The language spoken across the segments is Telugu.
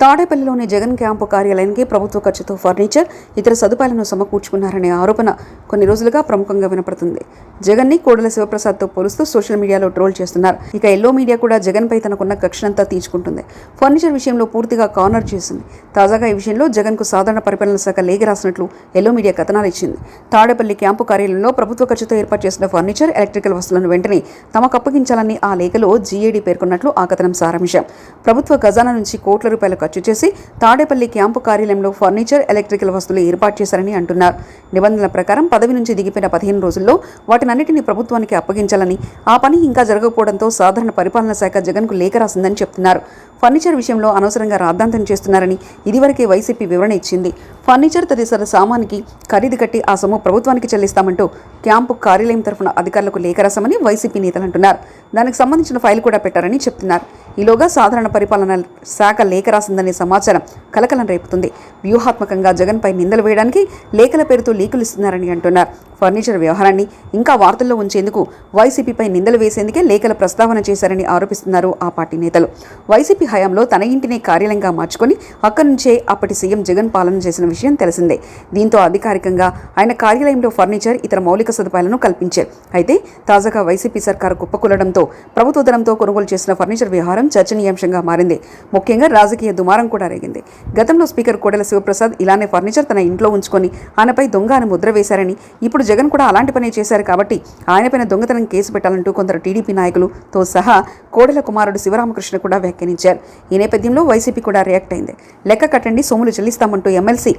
తాడేపల్లిలోని జగన్ క్యాంపు కార్యాలయానికి ప్రభుత్వ ఖర్చుతో ఫర్నిచర్ ఇతర సదుపాయాలను సమకూర్చుకున్నారనే ఆరోపణ కొన్ని రోజులుగా ప్రముఖంగా వినపడుతుంది. జగన్ని కోడల శివప్రసాద్తో పోలుస్తూ సోషల్ మీడియాలో ట్రోల్ చేస్తున్నారు. ఇక ఎల్లో మీడియా కూడా జగన్ పై తనకున్న కక్షనంతా తీర్చుకుంటుంది. ఫర్నిచర్ విషయంలో పూర్తిగా కార్నర్ చేసింది. తాజాగా ఈ విషయంలో జగన్కు సాధారణ పరిపాలన శాఖ లేఖ రాసినట్లు ఎల్లో మీడియా కథనాలు ఇచ్చింది. తాడేపల్లి క్యాంపు కార్యాలయంలో ప్రభుత్వ ఖర్చుతో ఏర్పాటు చేసిన ఫర్నిచర్ ఎలక్ట్రికల్ వస్తువులను వెంటనే తమకు అప్పగించాలని ఆ లేఖలో జీఏడీ పేర్కొన్నట్లు ఆ కథనం సారాంశం. ప్రభుత్వ ఖజానా నుంచి కోట్ల రూపాయల ఖర్చు చేసి తాడేపల్లి క్యాంపు కార్యాలయంలో ఫర్నిచర్ ఎలక్ట్రికల్ వస్తువులు ఏర్పాటు చేశారని అంటున్నారు. నిబంధనల ప్రకారం పదవి నుంచి దిగిపోయిన పదిహేను రోజుల్లో వాటినన్నింటినీ ప్రభుత్వానికి అప్పగించాలని ఆ పని ఇంకా జరగకపోవడంతో సాధారణ పరిపాలనా శాఖ జగన్కు లేఖ రాసిందని చెప్తున్నారు. ఫర్నిచర్ విషయంలో అనవసరంగా రాద్ధాంతం చేస్తున్నారని ఇదివరకే వైసీపీ వివరణ ఇచ్చింది. ఫర్నిచర్ తదితర సామానికి ఖరీదు కట్టి ఆ సొమ్ము ప్రభుత్వానికి చెల్లిస్తామంటూ క్యాంపు కార్యాలయం తరఫున అధికారులకు లేఖ రాసామని వైసీపీ నేతలు అంటున్నారు. దానికి సంబంధించిన ఫైల్ కూడా పెట్టారని చెప్తున్నారు. ఈలోగా సాధారణ పరిపాలన శాఖ లేఖ రాసిందనే సమాచారం కలకలం రేపుతుంది. వ్యూహాత్మకంగా జగన్పై నిందలు వేయడానికి లేఖల పేరుతో లీకులు ఇస్తున్నారని అంటున్నారు. ఫర్నిచర్ వ్యవహారాన్ని ఇంకా వార్తల్లో ఉంచేందుకు వైసీపీపై నిందలు వేసేందుకే లేఖల ప్రస్తావన చేశారని ఆరోపిస్తున్నారు ఆ పార్టీ నేతలు. వైసీపీ హయాంలో తన ఇంటినే కార్యాలయంగా మార్చుకొని అక్కడి నుంచే అప్పటి సీఎం జగన్ పాలన చేసిన విషయం విషయం తెలిసిందే. దీంతో అధికారికంగా ఆయన కార్యాలయంలో ఫర్నిచర్ ఇతర మౌలిక సదుపాయాలను కల్పించారు. అయితే తాజాగా వైసీపీ సర్కారు కుప్పకూలడంతో ప్రభుత్వ ధనంతో కొనుగోలు చేసిన ఫర్నిచర్ వ్యవహారం చర్చనీయాంశంగా మారింది. ముఖ్యంగా రాజకీయ దుమారం కూడా రేగింది. గతంలో స్పీకర్ కోడెల శివప్రసాద్ ఇలానే ఫర్నిచర్ తన ఇంట్లో ఉంచుకొని ఆయనపై దొంగ అని ముద్ర వేశారని ఇప్పుడు జగన్ కూడా అలాంటి పనే చేశారు కాబట్టి ఆయనపైన దొంగతనం కేసు పెట్టాలంటూ కొందరు టీడీపీ నాయకులతో సహా కోడెల కుమారుడు శివరామకృష్ణ కూడా వ్యాఖ్యానించారు. ఈ నేపథ్యంలో వైసీపీ కూడా రియాక్ట్ అయింది. లెక్క కట్టండి సొమ్ములు చెల్లిస్తామంటూ ఎమ్మెల్సీ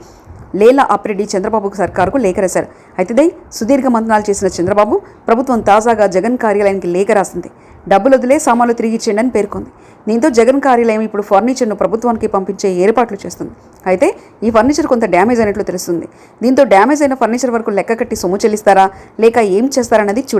లేలా అప్రెడ్డి చంద్రబాబు సర్కారుకు లేఖ రాశారు. అయితే సుదీర్ఘ మంతనాలు చేసిన చంద్రబాబు ప్రభుత్వం తాజాగా జగన్ కార్యాలయానికి లేఖ రాసింది. డబ్బులు వదిలే సామాన్లు తిరిగి ఇచ్చేయండి అని పేర్కొంది. దీంతో జగన్ కార్యాలయం ఇప్పుడు ఫర్నిచర్ను ప్రభుత్వానికి పంపించే ఏర్పాట్లు చేస్తుంది. అయితే ఈ ఫర్నిచర్ కొంత డ్యామేజ్ అయినట్లు తెలుస్తుంది. దీంతో డ్యామేజ్ అయిన ఫర్నిచర్ వరకు లెక్క కట్టి సొమ్ము చెల్లిస్తారా? లేక ఏం చేస్తారన్నది చూడాలి.